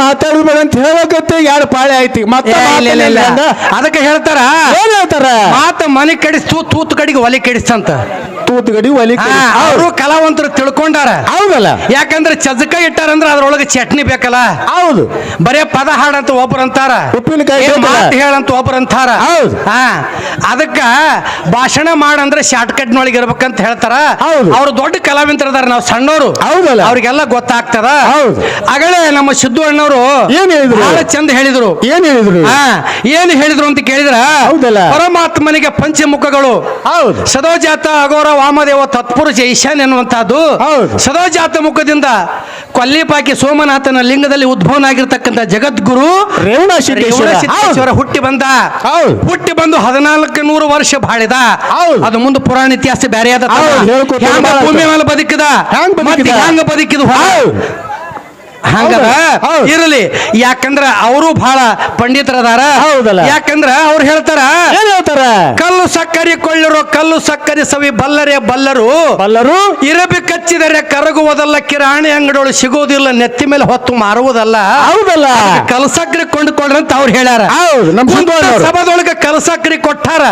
ಮಾತಾಡ್ಬೇಡ ಅಂತ ಹೇಳಕತ್ತೆ ಎರಡು ಪಾಳೆ ಐತಿ ಈಗ ಮತ್ತೆ? ಅದಕ್ಕೆ ಹೇಳ್ತಾರ? ಏನ್ ಹೇಳ್ತಾರ? ಮಾತ ಮನೆ ಕಡಿಸ್ ತೂತ್ ಕಡೆಗೆ ಒಲೆ ಕೆಡಿಸ್ತಂತ. ತೂತು ಒಲಿ ಕಡಿ. ಅವರು ಕಲಾವಂತರು ತಿಳ್ಕೊಂಡಾರ. ಹೌದಲ್ಲ? ಯಾಕಂದ್ರೆ ಚಜಕ ಇಟ್ಟಾರಂದ್ರ ಅದ್ರೊಳಗೆ ಚಟ್ನಿ ಬೇಕಲ್ಲ? ಹೌದು. ಬರೇ ಪದ ಹಾಡಂತ ಒಬ್ಬರಂತಾರ ಅಂತಾರ. ಉಪ್ಪಿನಕಾಯಿ ಹೇಳಂತ ಒಬ್ಬರಂತಾರ ಹೌದು. ಹಾ ಅದಕ್ಕ ಭಾಷಣ ಮಾಡಂದ್ರೆ ಶಾರ್ಟ್ ಕಟ್ ನೊಳಗೆ ಇರ್ಬೇಕಂತ ಹೇಳ್ತಾರ. ಹೌದು. ಅವ್ರು ದೊಡ್ಡ ಕಲಾವಿಂತರದಾರ ನಾವು ಸಣ್ಣವರು ಹೌದಲ್ಲ? ಅವ್ರಿಗೆಲ್ಲ ಗೊತ್ತಾಗ್ತದ. ಹೌದು. ಅಗಳೇ ನಮ್ಮ ಸಿದ್ದು ಅಣ್ಣವರು ಏನ್ ಹೇಳಿದ್ರು? ಬಹಳ ಚಂದ ಹೇಳಿದ್ರು. ಏನ್ ಹೇಳಿದ್ರು? ಹಾ ಏನು ಹೇಳಿದ್ರು ಅಂತ ಕೇಳಿದ್ರ? ಹೌದಲ್ಲ? ಪರಮಾತ್ಮನಿಗೆ ಪಂಚಮುಖಗಳು. ಹೌದು. ಸದೋಜಾತ ಅಗೋರ ವಾಮದೇವ ತತ್ಪುರುಷ ಈಶಾನ್ ಎನ್ನುವಂತಹದ್ದು ಹೌದು. ಸದೋಜಾತ ಮುಖದಿಂದ ಕೊಲ್ಲಿಪಾಕಿ ಸೋಮನಾಥನ ಲಿಂಗದಲ್ಲಿ ಉದ್ಭವನಾಗಿರ್ತಕ್ಕಂಥ ಜಗದ್ಗುರು ರೇವಣ ಸಿದ್ದೇಶ್ವರ ಹುಟ್ಟಿ ಬಂದ. ಹುಟ್ಟಿ ಬಂದು ಹದಿನಾಲ್ಕು ನೂರು ವರ್ಷ ಬಾಳಿದ. ಅದು ಮುಂದೆ ಪುರಾಣ ಇತಿಹಾಸ ಬೇರೆ ಆದ ಭೂಮಿ ಮೇಲೆ ಬದುಕಿದ? ಹೆಂಗ್ ಬದುಕಿದ? ಮತ್ತೆ ಹ್ಯಾಂಗ ಬದುಕಿದ ಹೌದು. ಹಂಗದ. ಇರಲಿ. ಯಾಕಂದ್ರ ಅವರು ಬಹಳ ಪಂಡಿತರದಾರ. ಹೌದಲ್ಲ? ಯಾಕಂದ್ರ ಅವ್ರು ಹೇಳ್ತಾರ? ಏನ್ ಹೇಳ್ತಾರ? ಕಲ್ಲು ಸಕ್ಕರೆ ಕೊಳ್ಳರು ಕಲ್ಲು ಸಕ್ಕರೆ ಸವಿ ಬಲ್ಲರೆ ಬಲ್ಲರು. ಬಲ್ಲರು? ಇರಬಿ ಕಚ್ಚಿದರೆ ಕರಗುವುದಲ್ಲ ಕಿರಾಣಿ ಅಂಗಡಿಗಳು ಸಿಗೋದಿಲ್ಲ ನೆತ್ತಿ ಮೇಲೆ ಹೊತ್ತು ಮಾರುವುದಲ್ಲ. ಹೌದಲ್ಲ? ಕಲ್ ಸಕ್ಕರೆ ಕೊಂಡುಕೊಳ್ರಿ ಅಂತ ಅವ್ರು ಹೇಳ್ಯಾರ. ಹೌದು ನಮ್ಮ ಕುಂತ ಸಿದ್ದಣ್ಣವ್ರು. ಸಭಾದೊಳಗ ಕಲ್ ಸಕ್ಕರೆ ಕೊಟ್ಟಾರ.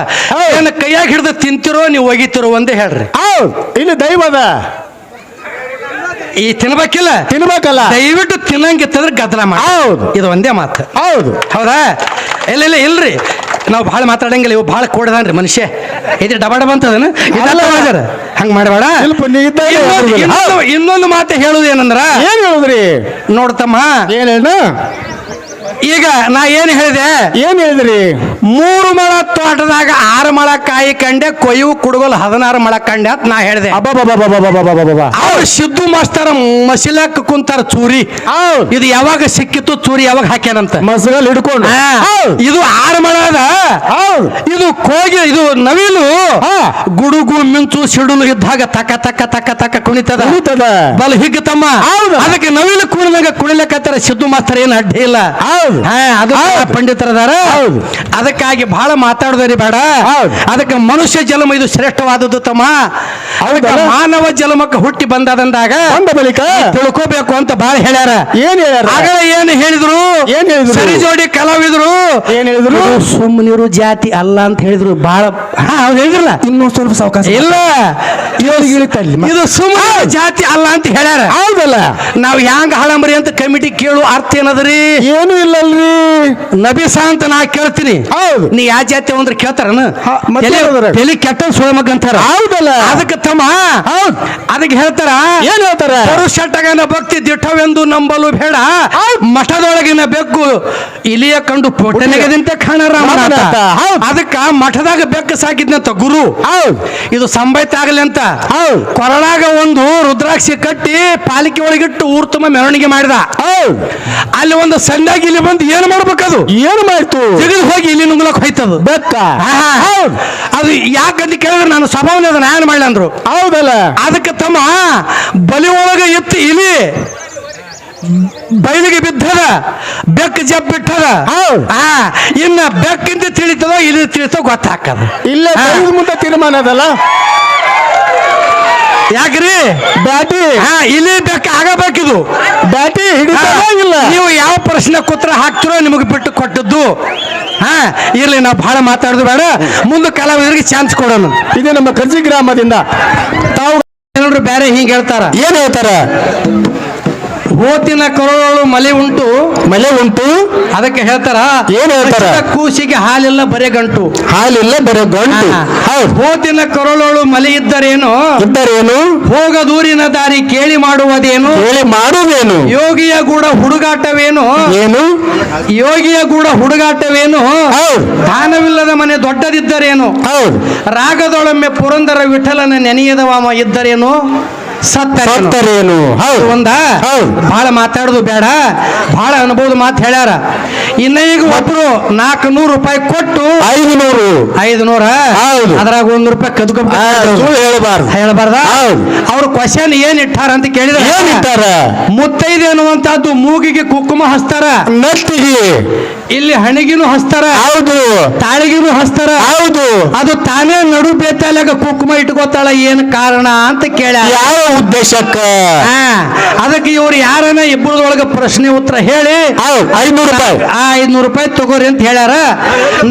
ಏನ್ ಕೈಯಾಗ ಹಿಡಿದು ತಿಂತಿರೋ ನೀವು ಒಗಿತಿರೋ ಒಂದೇ ಹೇಳ್ರಿ. ಹೌದು ಇಲ್ಲಿ ದೈವದ ಈ ತಿನ್ಬೇಕಿಲ್ಲ. ತಿನ್ಬೇಕಲ್ಲ. ದಯವಿಟ್ಟು ತಿನ್ನಂಗಿತ್ತಂದ್ರೆ ಗದ್ದಲ ಮಾಡಿ. ಹೌದು. ಇದು ಒಂದೇ ಮಾತು. ಹೌದು. ಹೌದಾ? ಇಲ್ಲ ಇಲ್ಲ ಇಲ್ರಿ. ನಾವು ಭಾಳ ಮಾತಾಡಂಗಿಲ್ಲ ಇವು ಭಾಳ ಕೂಡದಾನ್ರಿ ಮನುಷ್ಯ. ಇದು ಡಬ ಡಬ ಅಂತದನ ಇದೆಲ್ಲ ಮಾಡ್ಯಾರ ಹಂಗ ಮಾಡಬೇಡ. ಇನ್ನೊಂದು ಮಾತು ಹೇಳುದು ಏನಂದ್ರ ಏನ್ ಹೇಳುದ್ರಿ? ನೋಡ್ತಮ್ಮ. ಏನೇನು ಈಗ ನಾ ಏನ್ ಹೇಳಿದೆ? ಏನ್ ಹೇಳಿದ್ರಿ? ಮೂರು ಮಳ ತೋಟದಾಗ ಆರು ಮಳ ಕಾಯಿ ಕಂಡೆ ಕೊಯ್ಯು ಕುಡುಗಲ್ ಹದಿನಾರು ಮಳ ಕಂಡೆ ಅಂತ ನಾ ಹೇಳಿದೆ. ಅವ್ರು ಸಿದ್ದು ಮಾಸ್ತರ ಮಸಿಲಕ್ ಕುಂತಾರ ಚೂರಿ. ಇದು ಯಾವಾಗ ಸಿಕ್ಕಿತ್ತು ಚೂರಿ ಯಾವಾಗ ಹಾಕ್ಯಾನಂತ? ಮಸಗಲ್ ಹಿಡ್ಕೊಂಡು. ಇದು ಆರು ಮಳ ಅದ. ಇದು ಕೋಗಿ ಇದು ನವಿಲು. ಗುಡುಗು ಮಿಂಚು ಸಿಡುಲು ಇದ್ದಾಗ ತಕ್ಕ ತಕ್ಕ ತಕ್ಕ ತಕ್ಕ ಕುಣಿತದ. ಬಲ್ ಹಿಗ್ಗ ತಮ್ಮ ಅದಕ್ಕೆ ನವಿಲು ಕುಣಿದಾಗ ಕುಣಿಲಕ್ಕ ಸಿದ್ದು ಮಾಸ್ತರ್ ಏನ್ ಅಡ್ಡಿ ಇಲ್ಲ. ಅದು ಪಂಡಿತರದಾರ. ಅದ ಅದಕ್ಕಾಗಿ ಬಹಳ ಮಾತಾಡೋದ್ರಿ ಬೇಡ. ಅದಕ್ಕೆ ಮನುಷ್ಯ ಜನ್ಮ ಇದು ಶ್ರೇಷ್ಠವಾದದ್ದು ತಮ್ಮ. ಅದಕ್ಕೆ? ಮಾನವ ಜನ್ಮಕ್ಕೆ ಹುಟ್ಟಿ ಬಂದದಂದಾಗ ಬಂದ ಬಳಿಕ? ತಿಳ್ಕೋಬೇಕು ಅಂತ ಬಹಳ ಹೇಳ್ಯಾರ. ಏನ್ ಹೇಳ ಏನ್ ಏನು ಹೇಳಿದ್ರು? ಏನ್ ಹೇಳಿದ್ರು? ಸರಿ ಜೋಡಿ ಕಲಾವಿದ್ರು? ಏನ್ ಹೇಳಿದ್ರು? ಸುಮ್ಮನಿರು ಜಾತಿ ಅಲ್ಲ ಅಂತ ಹೇಳಿದ್ರು. ಬಹಳ ಹಾ ಹೇಳಿದ್ರಲ್ಲ? ಇನ್ನೊಂದು ಸ್ವಲ್ಪ ಅವಕಾಶ ಇಲ್ಲ. ಇದು ಸುಮ್ಮನೆ ಜಾತಿ ಅಲ್ಲ ಅಂತ ಹೇಳ್ಯಾರ. ಹೌದಲ್ಲ? ನಾವ್ ಹ್ಯಾಂಗ ಹಾಳಂಬ್ರಿ ಅಂತ ಕಮಿಟಿ ಕೇಳು ಅರ್ಥ ಏನದ್ರಿ? ಏನು ಇಲ್ಲಲ್ರಿ. ನಬಿಸಾ ಅಂತ ನಾ ಕೇಳ್ತೀನಿ. ಹೌದು. ನೀ ಯಾವ ಜಾತಿ ಅಂದ್ರೆ ಕೇಳ್ತಾರನ? ಹಾ, ಮತ್ತೆ ಹೇಳಿದ್ರು. ತಲೆ ಕೆಟ್ಟ ಸುಳಮಗ್ ಅಂತಾರ? ಹೌದಲ್ಲ. ಅದಕ್ಕೆ ತಮ್ಮ ಹೌದು. ಅದಕ್ಕೆ ಹೇಳ್ತಾರ? ಏನ್ ಹೇಳ್ತಾರ? ಪರುಷಟಗನ ಭಕ್ತಿ ದಿಟ್ಟವೆಂದು ನಂಬಲು ಬೇಡ. ಮಠದೊಳಗಿನ ಬೆಕ್ಕು ಇಲಿಯ ಕಂಡು ಪೊಟ್ಟನೆಗದಿಂತ ಕಾಣ ರಾಮನಾಥ. ರಾಮನಾಥ, ಹೌದು. ಅದಕ್ಕ ಮಠದಾಗ ಬೆಕ್ಕು ಸಾಕಿದ್ನಂತ ಗುರು. ಹೌದು. ಇದು ಆಗಲಿ ಅಂತ. ಹೌದು. ಕೊರಳಾಗ ಒಂದು ರುದ್ರಾಕ್ಷಿ ಕಟ್ಟಿ ಪಾಲಿಕೆ ಒಳಗಿಟ್ಟು ಊರ್ ತುಂಬ ಮೆರವಣಿಗೆ ಮಾಡಿದ. ಹೌದು. ಅಲ್ಲಿ ಒಂದು ಸಂಡಾಗಿ ಇಲ್ಲಿ ಬಂದು ಏನು ಮಾಡ್ಬೇಕದು? ಏನು ಮಾಡ್ತು? ತೆಗೆದು ಹೋಗಿ ಇಲ್ಲಿ ನುಂಗ್ಲಕ್ ಹೋಯ್ತದ? ಬೆಕ್ಕ? ಹೌದು. ಅದು ಯಾಕಂತ ಕೇಳಿದ್ರೆ ನಾನು ಸ್ವಭಾವನೆ ಅದನ್ನ ಏನು ಮಾಡಲಿ ಅಂದ್ರು. ಹೌದಲ್ಲ? ಅದಕ್ಕೆ ತಮ್ಮ ಬಲಿ ಒಳಗ ಎತ್ತಿ ಇಲಿ ಬಯಲಿಗೆ ಬಿದ್ದದ ಬೆಕ್ಕ ಜಬ್ ಬಿಟ್ಟದ ಹೌದು. ಆ ಇನ್ನ ಬೆಕ್ಕಿಂದ ತಿಳಿತದ ಇಲ್ಲಿ ತಿಳಿತೋ ಗೊತ್ತಾಕದ ಇಲ್ಲ. ಮುಂದೆ ತೀರ್ಮಾನ ಅದಲ್ಲ? ಯಾಕ್ರಿ? ಬ್ಯಾಟಿ. ಹಾ ಇಲ್ಲಿ ಬೆಕ್ಕ ಆಗಬೇಕಿದು. ಬ್ಯಾಟಿ ಹಿಡಿತಾರ ಹಾ, ಇಲ್ಲ? ನೀವು ಯಾವ ಪ್ರಶ್ನೆ ಕೂತ್ರ ಹಾಕ್ತಿರೋ ನಿಮಗೆ ಬಿಟ್ಟು ಕೊಟ್ಟದ್ದು. ಹಾ ಇರ್ಲಿ ನಾವು ಬಹಳ ಮಾತಾಡೋದು ಬೇಡ. ಮುಂದೆ ಕಲಾವಿದರಿಗೆ ಚಾನ್ಸ್ ಕೊಡೋಣ ಇದು ನಮ್ಮ ಕರ್ಜಿ ಗ್ರಾಮದಿಂದ ತಾವು ನೋಡ್ರಿ ಬೇರೆ ಹಿಂಗೆ ಹೇಳ್ತಾರ? ಏನ್ ಹೇಳ್ತಾರ? ಹೋತಿನ ಕರುಳು ಮಲೆ ಉಂಟು. ಮಲೆ ಉಂಟು. ಅದಕ್ಕೆ ಹೇಳ್ತಾರ ಏನ್ ಹೇಳ್ತಾರ? ಕೂಸಿಗೆ ಹಾಲಿಲ್ಲ ಬರೆ ಗಂಟು. ಹಾಲಿಲ್ಲ ಬರೆ ಗಂಟು. ಹೌದು. ಹೋತಿನ ಕರುಳೋಳು ಮಲೆ ಇದ್ದರೇನು? ಇದ್ದರೇನು? ಹೋಗ ದೂರಿನ ದಾರಿ ಕೇಳಿ ಮಾಡುವುದೇನು? ಕೇಳಿ ಮಾಡುವುದೇನು? ಯೋಗಿಯ ಗೂಡ ಹುಡುಗಾಟವೇನು? ಏನು? ಯೋಗಿಯ ಗೂಡ ಹುಡುಗಾಟವೇನು? ಹೌದು. ದಾನವಿಲ್ಲದ ಮನೆ ದೊಡ್ಡದಿದ್ದರೇನು? ಹೌದು. ರಾಗದೊಳೊಮ್ಮೆ ಪುರಂದರ ವಿಠಲನ ನೆನೆಯದವಾಮ ಇದ್ದರೇನು? ಸತ್ತರೇನು ಹೌದು. ಒಂದ? ಹೌದು. ಬಹಳ ಮಾತಾಡೋದು ಬೇಡ. ಬಹಳ ಅನುಭವದ ಮಾತು ಹೇಳ್ಯಾರ. ಇನ್ನ ಈಗ ಒಬ್ರು ನಾಲ್ಕು ನೂರು ರೂಪಾಯಿ ಕೊಟ್ಟು ಐದು ನೂರು ಐದು ನೂರ ಹೌದು. ಅದ್ರಾಗ ಒಂದ್ ರೂಪಾಯಿ ಕದ್ಕೊ ಹೇಳಬಾರ್ದು. ಹೇಳಬಾರ್ದ. ಅವ್ರ ಕ್ವಶನ್ ಏನ್ ಇಟ್ಟಾರ ಅಂತ ಕೇಳಿದ್ರೆ ಏನ್ ಇಟ್ಟಾರ? ಮುತ್ತೈದೆ ಅನ್ನುವಂತಹದ್ದು ಮೂಗಿಗೆ ಕುಂಕುಮ ಹಚ್ತಾರ. ನತ್ತಿಗೆ. ಇಲ್ಲಿ ಹಣಿಗಿನೂ ಹಸ್ತಾರ ಹೌದು. ತಾಳಿಗಿನೂ ಹಸ್ತಾರ ಹೌದು. ಅದು ತಾನೇ ನಡು ಬೇತಾಲಾಗ ಕುಂಕುಮ ಇಟ್ಕೋತಾಳ ಏನ್ ಕಾರಣ ಅಂತ ಕೇಳ ಯಾವ ಉದ್ದೇಶಕ್ಕ? ಅದಕ್ಕೆ ಇವ್ರು ಯಾರನ ಇಬ್ಬರದೊಳಗ ಪ್ರಶ್ನೆ ಉತ್ತರ ಹೇಳಿ. ಐನೂರು ರೂಪಾಯಿ. ಆ ಐದ್ನೂರು ರೂಪಾಯಿ ತಗೋರಿ ಅಂತ ಹೇಳ್ಯಾರ.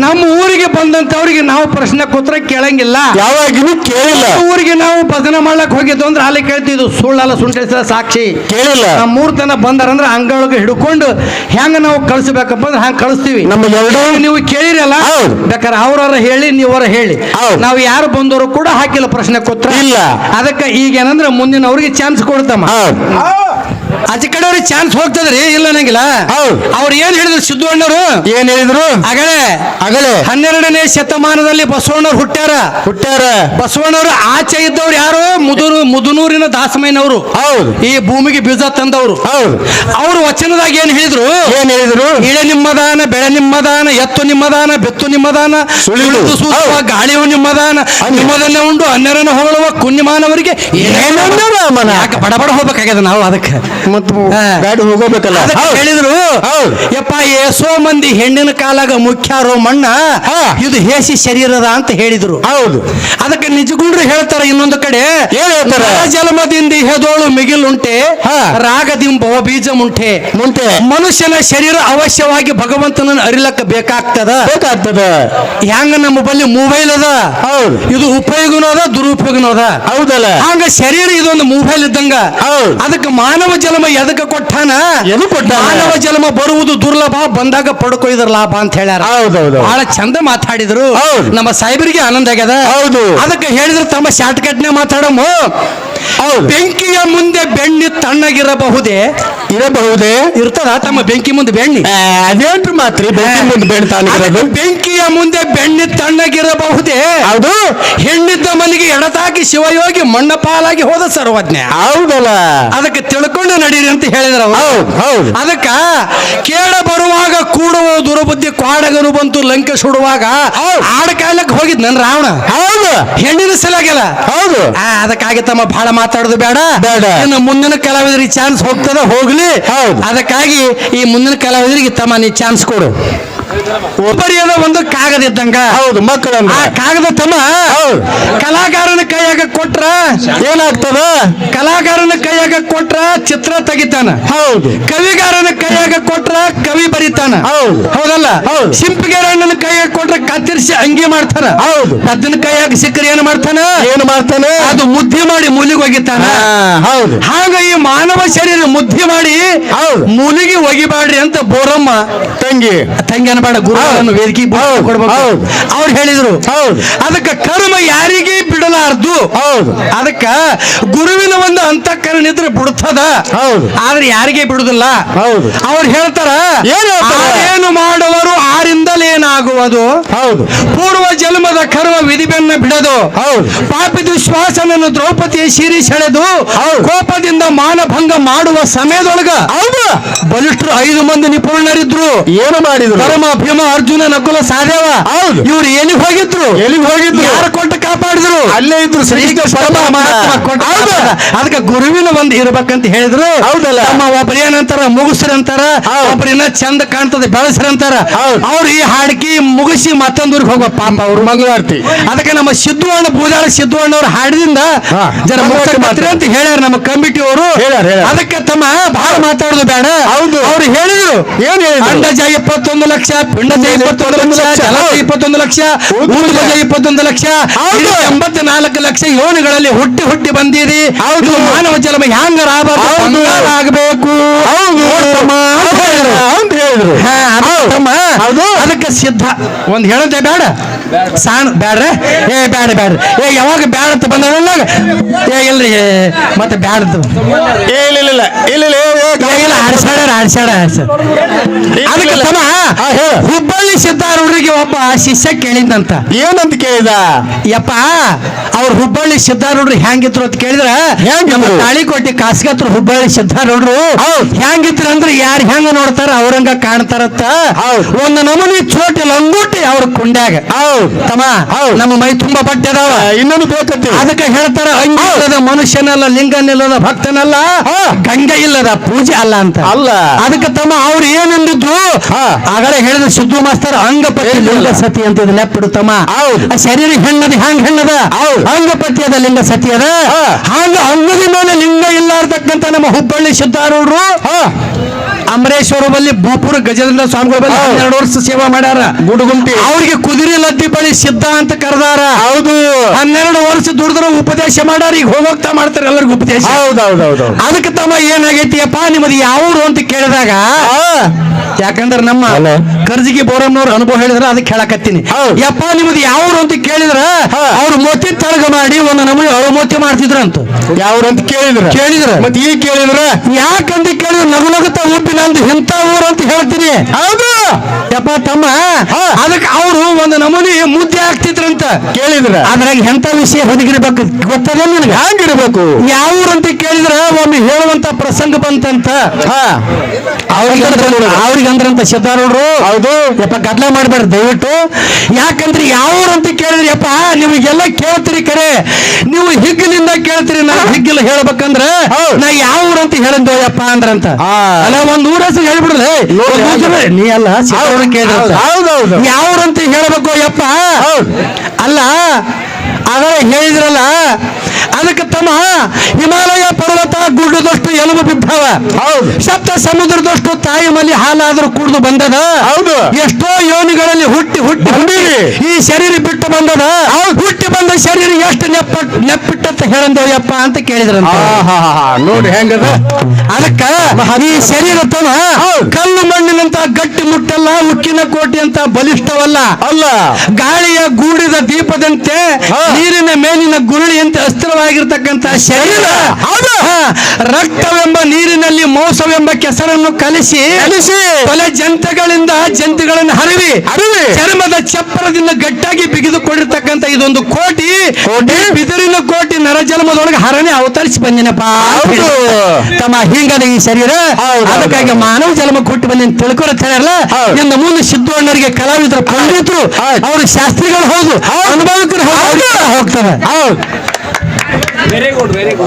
ನಮ್ಮ ಊರಿಗೆ ಬಂದಂತವ್ರಿಗೆ ನಾವು ಪ್ರಶ್ನೆ ಉತ್ತರ ಕೇಳಂಗಿಲ್ಲ. ಯಾವಾಗಿನೂ ಕೇಳಿಲ್ಲ. ಊರಿಗೆ ನಾವು ಭಜನೆ ಮಾಡ್ಲಕ್ ಹೋಗಿದ್ದು ಅಂದ್ರೆ ಅಲ್ಲಿ ಕೇಳ್ತಿದ್ವು ಸುಳ್ಳಲ್ಲ ಸುಂಟಿಸಿದ ಸಾಕ್ಷಿ? ಕೇಳಿಲ್ಲ. ನಮ್ಮ ಮೂರ್ ತನ ಬಂದಾರಂದ್ರೆ ಅಂಗಳೊಳಗೆ ಹಿಡ್ಕೊಂಡು ಹೆಂಗ ನಾವು ಕಳ್ಸಬೇಕಪ್ಪ ಅಂದ್ರೆ ಹಂಗ ಕಳಿಸ್ತೀವಿ. ನಮ್ಮ ಎರಡು ನೀವು ಕೇಳಿರಲ್ಲ? ಹೌದು. ಬೇಕಾದ್ರೆ ಅವ್ರವ್ರ ಹೇಳಿ ನೀವರ ಹೇಳಿ. ನಾವು ಯಾರು ಬಂದವರು ಕೂಡ ಹಾಕಿಲ್ಲ ಪ್ರಶ್ನೆ ಕೊತ್ರ. ಇಲ್ಲ. ಅದಕ್ಕೆ ಈಗ ಏನಂದ್ರೆ ಮುಂದಿನವ್ರಿಗೆ ಚಾನ್ಸ್ ಕೊಡ್ತಮ್ಮ. ಆಚೆ ಕಡೆಯವ್ರಿಗೆ ಚಾನ್ಸ್ ಹೋಗ್ತದ್ರಿ? ಇಲ್ಲ ನಂಗಿಲ್ಲ ಹೌದು. ಅವ್ರು ಏನ್ ಹೇಳಿದ್ರು ಸಿದ್ದಣ್ಣವರು ಏನ್ ಹೇಳಿದ್ರು? ಅಗಲೇ ಅಗಲೇ ಹನ್ನೆರಡನೇ ಶತಮಾನದಲ್ಲಿ ಬಸವಣ್ಣವ್ರು ಹುಟ್ಟ್ಯಾರ. ಹುಟ್ಟ್ಯಾರ. ಬಸವಣ್ಣವ್ರು ಆಚೆ ಇದ್ದವ್ರು ಯಾರು? ಮುದುರು ಮುದುನೂರಿನ ದಾಸಮಯ್ಯನವರು. ಹೌದು. ಈ ಭೂಮಿಗೆ ಬೀಜ ತಂದವರು. ಹೌದು. ಅವರು ವಚನದಾಗ ಏನ್ ಹೇಳಿದ್ರು? ಏನ್ ಹೇಳಿದ್ರು? ಇಳೆ ನಿಮ್ಮದಾನ ಬೆಳೆ ನಿಮ್ಮದಾನ ಎತ್ತು ನಿಮ್ಮದಾನ ಬೆತ್ತು ನಿಮ್ಮದಾನ ಸುಳಿದು. ಸೂಸುವ ಗಾಳಿಯು ನಿಮ್ಮದಾನ ನಿಮ್ಮದನ್ನೇ ಉಂಡು ಹನ್ನೆರಡನ ಹೊಗಳುವ ಕುನ್ನಿಮಾನವರಿಗೆ ಏನಂದ ರಾಮನ? ಯಾಕೆ ಬಡ ಬಡ ಹೋಗ್ಬೇಕಾಗ್ಯದ ನಾವು ಅದಕ್ಕೆ? ಗಾಡಿ ಹೋಗಬೇಕಲ್ಲ. ಹೌದು. ಹೇಳಿದ್ರು. ಯಪ್ಪ ಎಷ್ಟೋ ಮಂದಿ ಹೆಣ್ಣಿನ ಕಾಲಾಗ ಮುಖ್ಯಾರೋ ಮಣ್ಣ. ಇದು ಹೇಸಿ ಶರೀರದ ಅಂತ ಹೇಳಿದ್ರು. ಹೌದು. ಅದಕ್ಕೆ ನಿಜಗುಂಡ್ರು ಹೇಳ್ತಾರ ಇನ್ನೊಂದು ಕಡೆ. ಜನ್ಮದಿಂದ? ಜಲಮದಿಂದ ಹೆದೋಳು ಮಿಗಿಲುಂಟೆ. ರಾಗದಿಂಬ ಬೀಜ ಮುಂಟೆ. ಮುಂಟೆ ಮನುಷ್ಯನ ಶರೀರ ಅವಶ್ಯವಾಗಿ ಭಗವಂತನನ್ನು ಅರಿಲಕ್ಕ ಬೇಕಾಗ್ತದ? ಬೇಕಾಗ್ತದ. ಹೆಂಗ ನಮ್ಮ ಬಲ್ಲಿ ಮೊಬೈಲ್ ಅದ? ಹೌದು. ಇದು ಉಪಯೋಗನೂ ಅದ ದುರುಪಯೋಗನೂ ಅದ? ಹೌದಲ್ಲ. ಹಂಗ ಶರೀರ ಇದೊಂದು ಮೊಬೈಲ್ ಇದ್ದಂಗ. ಹೌದು. ಅದಕ್ಕೆ ಮಾನವ ಜನ್ಮ ಎದಕ್ಕೆ ಕೊಟ್ಟಾನ? ಮಾನವ ಜನ್ಮ ಬರುವುದು ದುರ್ಲಭ ಬಂದಾಗ ಪಡ್ಕೊಯ್ದ್ರ ಲಾಭ ಅಂತ ಹೇಳ್ಯಾರ. ಹೌದೌದು. ಬಹಳ ಚಂದ ಮಾತಾಡಿದ್ರು. ಹೌದು. ನಮ್ಮ ಸಾಹೇಬರಿಗೆ ಆನಂದ ಆಗ್ಯದ. ಹೌದು. ಅದಕ್ಕೆ ಹೇಳಿದ್ರು ತಮ್ಮ ಶಾರ್ಟ್ಕಟ್ನೆ ಮಾತಾಡಮ್ಮ. ಹೌದು. ಬೆಂಕಿಯ ಮುಂದೆ ಬೆಣ್ಣಿ ತಣ್ಣಗಿರಬಹುದೇ? ಇರಬಹುದೇ? ಇರ್ತದ? ತಮ್ಮ ಬೆಂಕಿ ಮುಂದೆ ಬೆಣ್ಣಿ. ಅದೇನ್ರಿ ಮಾತ್ರಿ? ಬೆಂಕಿ ಮುಂದೆ ಬೆಣ್ಣೆ ಅದಕ್ಕೆ ಬೆಂಕಿಯ ಮುಂದೆ ಬೆಣ್ಣೆ ತಣ್ಣಗಿರಬಹುದೇ? ಹೌದು. ಹೆಣ್ಣಿದ್ದ ಮನೆಗೆ ಎಡತಾಕಿ ಶಿವಯೋಗಿ ಮಣ್ಣ ಪಾಲಾಗಿ ಹೋದ ಸರ್ವಜ್ಞ. ಹೌದಲ್ಲ. ಅದಕ್ಕೆ ತಿಳ್ಕೊಂಡು ನಡೀರಿ ಅಂತ ಹೇಳಿದ್ರ ಹೌದು ಹೌದು. ಅದಕ್ಕ ಕೇಳ ಬರುವಾಗ ಕೂಡುವ ದುರ್ಬುದ್ಧಿ ಕ್ವಾಡಗನು ಬಂತು ಲಂಕೆ ಸುಡುವಾಗ ಹೌದು. ಆಡ ಕಾಲಕ್ಕೆ ಹೋಗಿದ್ ನನ್ ರಾವಣ. ಹೌದು. ಹೆಣ್ಣಿನ ಸಲಾಗಿಲ್ಲ. ಹೌದು. ಅದಕ್ಕಾಗಿ ತಮ್ಮ ಬಹಳ ಮಾತಾಡೋದು ಬೇಡ. ಬೇಡ. ಇನ್ನು ಮುಂದಿನ ಕಲಾವಿದರಿಗೆ ಚಾನ್ಸ್ ಹೋಗ್ತದ ಹೋಗ್ಲಿ. ಹೌದು. ಅದಕ್ಕಾಗಿ ಈ ಮುಂದಿನ ಕಲಾವಿದರಿಗೆ ತಮ್ಮ ನೀ ಚಾನ್ಸ್ ಕೊಡು ಬರೆಯೋದ ಒಂದು ಕಾಗದ ಇದ್ದಂಗ. ಹೌದು ಮಕ್ಕಳ ಆ ಕಾಗದ ತಮ್ಮ ಹೌದು. ಕಲಾಕಾರನ ಕೈಯಾಗ ಕೊಟ್ರ ಏನಾಗ್ತದ? ಕಲಾಕಾರನ ಕೈಯಾಗ ಕೊಟ್ರ ಚಿತ್ರ ತೆಗಿತಾನ. ಹೌದು. ಕವಿಗಾರನ ಕೈಯಾಗ ಕೊಟ್ರ ಕವಿ ಬರಿತಾನ. ಹೌದು. ಹೌದಲ್ಲ? ಹೌದು. ಶಿಂಪಿಗೆರಣ್ಣನ ಕೈಯಾಗ ಕೊಟ್ರ ಕತ್ತರಿಸಿ ಅಂಗಿ ಮಾಡ್ತಾನ. ಹೌದು. ಅದನ್ನ ಕೈಯಾಗ ಸಿಕ್ಕರೆ ಏನು ಮಾಡ್ತಾನ? ಏನು ಮಾಡ್ತಾನ? ಅದು ಮುದ್ದೆ ಮಾಡಿ ಮೂಲಿಗೆ ಒಗಿತಾನ. ಹೌದು. ಹಾಗ ಈ ಮಾನವ ಶರೀರ ಮುದ್ದೆ ಮಾಡಿ ಹೌದು. ಮೂಲಿಗೆ ಒಗಿಬ್ಯಾಡ್ರಿ ಅಂತ ಬೋರಮ್ಮ ತಂಗಿ. ಅನ್ಬೇಡ ಗುರುಗಳನ್ನು ವೇದಿಕೆ. ಕೊಡ್ಬೇಕು. ಅವ್ರು ಹೇಳಿದ್ರು ಹೌದು. ಅದಕ್ಕೆ ಕರ್ಮ ಯಾರಿಗೆ ಬಿಡಲಾರ್ದು ಹೌದು ಅದಕ್ಕ ಗುರುವಿನ ಒಂದು ಅಂತಃಕರಣ ಇದ್ರೆ ಬಿಡ್ತದ ಹೌದು. ಆದ್ರೆ ಯಾರಿಗೆ ಬಿಡುದಿಲ್ಲ ಹೌದು. ಅವ್ರು ಹೇಳ್ತಾರ ಏನ್ ಮಾಡುವರು ಆರಿಂದಲೇನಾಗುವುದು ಹೌದು ಪೂರ್ವ ಜನ್ಮದ ಕರ್ಮ ವಿಧಿಬೆನ್ನ ಬಿಡದು ಹೌದು. ಪಾಪಿ ಶ್ವಾಸನನ್ನು ದ್ರೌಪದಿಯ ಶಿರಿ ಸೆಳೆದು. ಕೋಪದಿಂದ ಮಾನಭಂಗ ಮಾಡುವ ಸಮಯದೊಳಗ ಹೌದು ಬಲಿಷ್ಠರು ಐದು ಮಂದಿ ನಿಪುಣರಿದ್ರು ಏನು ಮಾಡಿದ್ರು ಧರ್ಮ ಭೀಮ ಅರ್ಜುನ ನಕುಲ ಸಹದೇವ ಹೌದು. ಇವ್ರು ಎಲ್ಲಿ ಹೋಗಿದ್ರು ಎಲ್ಲಿ ಹೋಗಿದ್ರು? ಯಾರು ಕೊಟ್ಟು ಕಾಪಾಡಿದ್ರು ಅಲ್ಲೇ ಇದ್ರು ಶ್ರೀಕೃಷ್ಣ. ಅದಕ್ಕೆ ಗುರುವಿನ ಒಂದು ಇರ್ಬೇಕಂತ ಹೇಳಿದ್ರು ಹೌದಲ್ಲ? ನಮ್ಮ ಒಬ್ರು ಏನಂತಾರ ಮುಗಿಸ್ರಂತಾರ ಅಂತಾರ ಒಬ್ರಿನ ಚಂದ ಕಾಣ್ತದೆ ಬೆಳೆಸ್ರಂತಾರ. ಅವ್ರು ಈ ಹಾಡ್ಕಿ ಮುಗಿಸಿ ಮತ್ತೊಂದೂರಿಗೆ ಹೋಗುವ ಪಾಪ ಅವ್ರು ಮಂಗಳಾರತಿ ಅದಕ್ಕೆ ನಮ್ಮ ಸಿದ್ದುವಣ್ಣ ಪೂಜಾರ ಸಿದ್ದುವಣ್ಣವ್ರ ಹಾಡಿದಿಂದ ಜನ ಮಾತ್ರ ಅಂತ ಹೇಳ್ಯಾರ ನಮ್ಮ ಕಮಿಟಿ ಅವರು. ಅದಕ್ಕೆ ತಮ್ಮ ಬಹಳ ಮಾತಾಡೋದು ಬೇಡ ಹೌದು. ಅವ್ರು ಹೇಳಿದ್ರು ಏನ್? ಅಂಡಜ ಇಪ್ಪತ್ತೊಂದು ಲಕ್ಷ ಪಿಂಡಜ ಇಪ್ಪತ್ತೊಂದು ಲಕ್ಷ ಜಲಜ ಇಪ್ಪತ್ತೊಂದು ಲಕ್ಷ. ಊರ್ಧ್ವಜ ಇಪ್ಪತ್ತೊಂದು ಲಕ್ಷ ಎಂಬತ್ನಾಲ್ಕು ಲಕ್ಷ ಯೋನಿಗಳಲ್ಲಿ ಹುಟ್ಟಿ ಹುಟ್ಟಿ ಬಂದಿರಿ. ಹೌದು. ಮಾನವ ಜನ್ಮ ಹ್ಯಾಂಗ ಹೌದು. ಆಗಬೇಕು. ಅಂತ ಹೇಳಿದ್ರು. ಅಂತ ಹೇಳಿದ್ರು. ಹಾ, ಅದಕ್ಕೆ ಸಿದ್ಧ. ಒಂದ್ ಹೇಳದೆ ಬೇಡ. ಸಾಣ ಬ್ಯಾಡ್ರೆ? ಏ ಬ್ಯಾಡ ಬ್ಯಾಡ್ರಿ. ಏ ಯಾವಾಗ ಬ್ಯಾಡ ಅಂತ ಬಂದ ಏ ಇಲ್ರಿ ಮತ್ತೆ ಬ್ಯಾಡ ಇಲ್ಲ ಇಲ್ಲ ಇಲ್ಲ. ಇಲ್ಲ ಇಲ್ಲ ಏ, ಏ, ಏ, ಇಲ್ಲ ಆಡ್ಸಾಡ ಆಡ್ಸಾಡ ಆಡ್ಸಾಡ ಅದಕ್ಕೆ. ತಮ್ಮ. ಹುಬ್ಬಳ್ಳಿ ಸಿದ್ದಾರೂಢರಿಗೆ ಒಬ್ಬ ಶಿಷ್ಯ ಕೇಳಿದಂತ ಏನಂತ ಕೇಳಿದ ಯಪ್ಪ ಅವ್ರು ಹುಬ್ಬಳ್ಳಿ ಸಿದ್ದಾರೂಢರು ಹೆಂಗಿದ್ರು ಅಂತ ಕೇಳಿದ್ರ ತಾಳಿ ಕೊಟ್ಟಿ ತಾಳಿಕೋಟೆ ಕಾಸ್ಗತ್ರ ಹುಬ್ಬಳ್ಳಿ ಸಿದ್ದಾರೂಢರು ಹೌದ್. ಹೆಂಗಿದ್ರು ಅಂದ್ರೆ ಯಾರು ಹೆಂಗ ನೋಡ್ತಾರ ಅವ್ರಂಗ ಕಾಣ್ತಾರತ್ತ ಹೌದು ಒಂದು ನಮೂನಿ ಚೋಟಿ ಲಂಗೂಟಿ ಅವ್ರ ಕುಂಡ್ಯಾಗ ಹೌದು ತಮ್ಮ ಹೌದ್. ನಮ್ಮ ಮೈ ತುಂಬಾ ಬಟ್ಟೆ ಅದಾವ ಇನ್ನೊಂದು ಬೇಕತ್ತಿ ಅದಕ್ಕೆ ಹೇಳ್ತಾರ ಅಂಗಿಲ್ಲದ ಮನುಷ್ಯನಲ್ಲ ಲಿಂಗನಿಲ್ಲದ ಭಕ್ತನಲ್ಲ. ಗಂಗೆ ಇಲ್ಲದ ಪೂಜೆ ಅಲ್ಲ ಅಂತ ಅಲ್ಲ. ಅದಕ್ಕೆ ತಮ್ಮ ಅವ್ರು ಏನಂದಿದ್ರು? ಹಾ. ಆಗಲೇ ಹೇಳಿದ ಸಿದ್ದು ಮಾಸ್ತರ್ ಅಂಗಪತಿ ಪತ್ತಿ ಲಿಂಗ ಸತಿ ಅಂತ ಇದು ನೆಪ್ಪಿಡುತ್ತಮ್ಮ ಶರೀರ ಹೆಣ್ಣದ ಹ್ಯಾಂಗ್ ಹೆಣ್ಣದ? ಅಂಗ ಅಂಗಪತಿ ಅದ ಲಿಂಗ ಸತಿ ಅದ. ಹಾಂಗ ಅಂಗದ ಮೇಲೆ ಲಿಂಗ ಇಲ್ಲಾರ್ತಕ್ಕಂತ ನಮ್ಮ ಹುಬ್ಬಳ್ಳಿ ಸಿದ್ದಾರೂಢರು ಅಮರೇಶ್ವರ ಬಲ್ಲಿ ಭೂಪುರ ಗಜೇಂದ್ರ ಸ್ವಾಮಿಗಳ ಬಲ್ಲಿ ಎರಡು ಹನ್ನೆರಡು ವರ್ಷ ಸೇವಾ ಮಾಡ್ಯಾರ. ಗುಡುಗುಂಟಿ. ಅವ್ರಿಗೆ ಕುದುರೆ ಲದ್ದಿ ಬಳಿ ಸಿದ್ಧ ಅಂತ ಕರೆದಾರ. ಹೌದು. ಹನ್ನೆರಡು ವರ್ಷ ದುಡಿದ್ರ ಉಪದೇಶ ಮಾಡ್ಯಾರ ಈಗ ಹೋಗೋಗ್ತಾ ಮಾಡ್ತಾರೆ ಎಲ್ಲರಿಗೂ ಉಪದೇಶ. ಹೌದೌದೌದು. ಅದಕ್ಕೆ ತಮ್ಮ ಏನಾಗೈತಿ ಅಪ್ಪ ನಿಮ್ಮದು ಯಾವ್ದು ಅಂತ ಕೇಳಿದಾಗ ಯಾಕಂದ್ರೆ ನಮ್ಮ ಕರ್ಜಿಗೆ ಬೋರಮ್ನವ್ರ ಅನುಭವ ಹೇಳಿದ್ರ ಅದಕ್ಕೆ ಹೇಳಕತ್ತೀನಿ. ಯಪ್ಪ ನಿಮ್ದು ಯಾವ್ರು ಅಂತ ಕೇಳಿದ್ರ. ಅವ್ರು ಮೋತಿ ತಳಗ ಮಾಡಿ ಒಂದು ನಮೂನಿ ಅವ್ರ ಮೋತಿ ಮಾಡ್ತಿದ್ರಂತ. ಅಂತ ಕೇಳಿದ್ರ? ಕೇಳಿದ್ರ. ಮತ್ ಈಗ ಕೇಳಿದ್ರ? ಯಾಕಂತ ಕೇಳಿದ್ರ ನಗು ನಗುತ್ತ ಉಪ್ಪಿ ನಂದು ಇಂಥ ಊರು ಅಂತ ಹೇಳ್ತೀನಿ. ಹೌದು. ಯಪ್ಪ ತಮ್ಮ. ಅದಕ್ಕೆ ಅವರು ಒಂದು ನಮೂನಿ ಮುದ್ದೆ ಆಗ್ತಿದ್ರಂತ ಕೇಳಿದ್ರ? ಅದ್ರಾಗ ಎಂತ ವಿಷಯ ಹೊದಗಿರ್ಬೇಕು ಗೊತ್ತದ ನನಗೆ? ಹ್ಯಾಂಗಿರ್ಬೇಕು? ಯಾವ ಊರಂತ ಅಂತ ಕೇಳಿದ್ರ ಒಮ್ಮೆ ಹೇಳುವಂತ ಪ್ರಸಂಗ ಬಂತಂತ. ಹಾ. ಅವ್ರಿಗೆ ಅಂದ್ರಂತ ಸಿದ್ದಾರೂಢರು ಹೌದು. ಯಪ್ಪ ಗದ್ಲ ಮಾಡ್ಬಾರ್ದು ದಯವಿಟ್ಟು. ಯಾಕಂದ್ರೆ ಯಾವ ಊರು ಅಂತ ಕೇಳಿದ್ರಿ ಯಪ್ಪ ನಿಮಗೆಲ್ಲ ಕೇಳ್ತೀರಿ ಕರೆ. ನೀವು ಹಿಗ್ಗಿನಿಂದ ಕೇಳ್ತೀರಿ ನಾ ಹಿಗ್ಗಿಲ್ಲ ಹೇಳ್ಬೇಕಂದ್ರೆ. ನಾ ಯಾವ ಊರು ಅಂತ ಹೇಳಿದ್ವು ಯಪ್ಪ ಅಂದ್ರಂತ. ಅಲ್ಲ ಒಂದ್ ಊರ ಹೆಸರು ಹೇಳ್ಬಿಡ್ರಿ ನೀ ಅಲ್ಲ ಯಾವ ಊರು ಅಂತ ಹೇಳ್ಬೇಕು ಯಪ್ಪ. ಹೌದು. ಅಲ್ಲ ಆಗಲೇ ಹೇಳಿದ್ರಲ್ಲ ಅದಕ್ಕೆ ತಮ್ಮ ಹಿಮಾಲಯ ಪರ್ವತ ಗುಡ್ಡದಷ್ಟು ಎಲುಬು ಬಿದ್ದವ ಹೌದು. ಸಪ್ತ ಸಮುದ್ರದಷ್ಟು ತಾಯಿ ಮಲಿ ಹಾಲಾದ್ರೂ ಕುಡಿದು ಬಂದದ ಹೌದು. ಎಷ್ಟೋ ಯೋನಿಗಳಲ್ಲಿ ಹುಟ್ಟಿ ಹುಟ್ಟಿ ಹುಟ್ಟಿ ಬಂದಿರಿ. ಈ ಶರೀರ ಬಿಟ್ಟು ಬಂದದ ಹುಟ್ಟಿ ಬಂದ ಶರೀರ ಎಷ್ಟು ನೆಪ್ಪ ನೆಪ್ಪಿಟ್ಟಂತ ಹೇಳಂದೇವಯ್ಯಪ್ಪ ಅಂತ ಕೇಳಿದ್ರ ನೋಡಿ ಹೆಂಗದ ಅದಕ್ಕ ಈ ಶರೀರ ತನ. ಕಲ್ಲು ಮಣ್ಣಿನಂತ ಗಟ್ಟಿ ಮುಟ್ಟಲ್ಲ ಉಕ್ಕಿನ ಕೋಟಿ ಅಂತ ಬಲಿಷ್ಠವಲ್ಲ ಅಲ್ಲ ಗಾಳಿಯ ಗೂಡಿದ ದೀಪದಂತೆ. ನೀರಿನ ಮೇಲಿನ ಗುರುಳಿಯಂತೆ ಅಸ್ಥಿರವಾಗಿರ್ತಕ್ಕಂತಹ ಶರೀರ. ರಕ್ತವೆಂಬ ನೀರಿನಲ್ಲಿ ಮೋಸವೆಂಬ ಕೆಸರನ್ನು ಕಲಿಸಿ ಕಲಿಸಿ. ಕೊಲೆ ಜಂತುಗಳಿಂದ ಜಂತುಗಳನ್ನು ಚರ್ಮದ ಚಪ್ಪರದಿಂದ ಗಟ್ಟಾಗಿ ಬಿಗಿದುಕೊಂಡಿರ್ತಕ್ಕಂಥ ಇದೊಂದು ಕೋಟಿ ಕೋಟಿ. ಬಿದಿರಿನ ಕೋಟಿ ನರಜನ್ಮದೊಳಗೆ ಹರನೇ ಅವತರಿಸಿ ಬಂದಿನಪ್ಪ. ತಮ್ಮ ಹಿಂಗದ ಈ ಶರೀರ. ಅದಕ್ಕಾಗಿ ಮಾನವ ಜನ್ಮ ಕೊಟ್ಟು ಬಂದಿನ ತಿಳ್ಕೊಳ್ತಾರಲ್ಲ. ಇನ್ನು ಮುಂದೆ ಸಿದ್ದುವಣ್ಣರಿಗೆ ಕಲಾವಿದರು ಪಂಡಿತರು ಅವರು ಶಾಸ್ತ್ರಿಗಳು ಹೌದು ಅನುಭವಿಕರು ಹೌದು ಗುಡ್ ವೆರಿ ಹೌದು.